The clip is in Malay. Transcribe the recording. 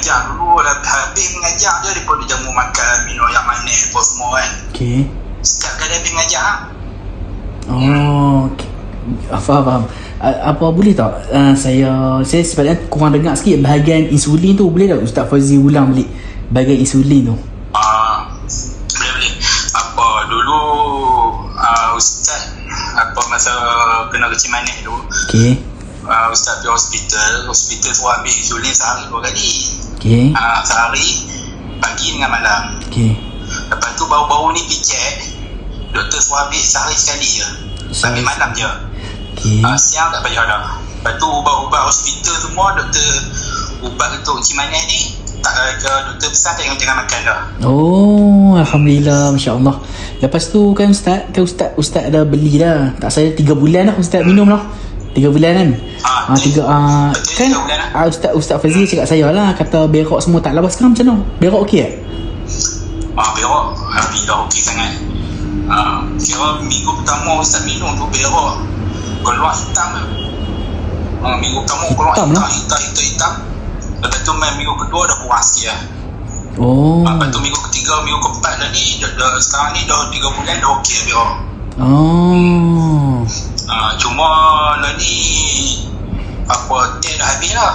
mengajar dulu habis mengajar je dia pun dia jamu makan minum yang manis apa semua kan Okey. setiap kali habis mengajar Oh, okay. Ah, faham, faham. Uh, apa boleh tak uh, saya saya sebenarnya kurang dengar sikit bahagian insulin tu boleh tak Ustaz Fauzi ulang balik bahagian insulin tu Ah, boleh boleh. Apa dulu uh, ustaz apa masa kena kecil manis tu okey uh, ustaz pergi hospital. Hospital tu ambil insulin sehari dua kali. Okey. Uh, sehari pagi dengan malam. Okey. Lepas tu baru-baru ni pergi check. Doktor suruh ambil sehari sekali je. Sehari. ambil malam je. Okey. Uh, siang tak payah dah. Lepas tu ubat-ubat hospital semua doktor ubat untuk kecil manis ni tak ke doktor besar tengok jangan makan dah. Oh, Alhamdulillah, Masya Allah. Lepas tu kan Ustaz, kan Ustaz, Ustaz dah beli dah. Tak saya tiga bulan dah Ustaz minum lah. Tiga bulan kan? Ah, Ah, tiga, ah, betul, kan ah, Ustaz, Ustaz Fazil cakap saya lah, kata berak semua tak lawas sekarang macam mana? Berak okey tak? Ah, berak Alhamdulillah okey sangat ah, Kira minggu pertama Ustaz minum tu berak Keluar hitam ah, Minggu pertama keluar Hitam hitam, lah. hitam, hitam, hitam, Lepas tu main minggu kedua dah puas sikit lah Oh. ah, Lepas tu minggu ketiga, minggu keempat dah ni dah, dah, Sekarang ni dah tiga bulan dah okey berak Oh. Ah, Cuma dah ni Apa, teh dah habis lah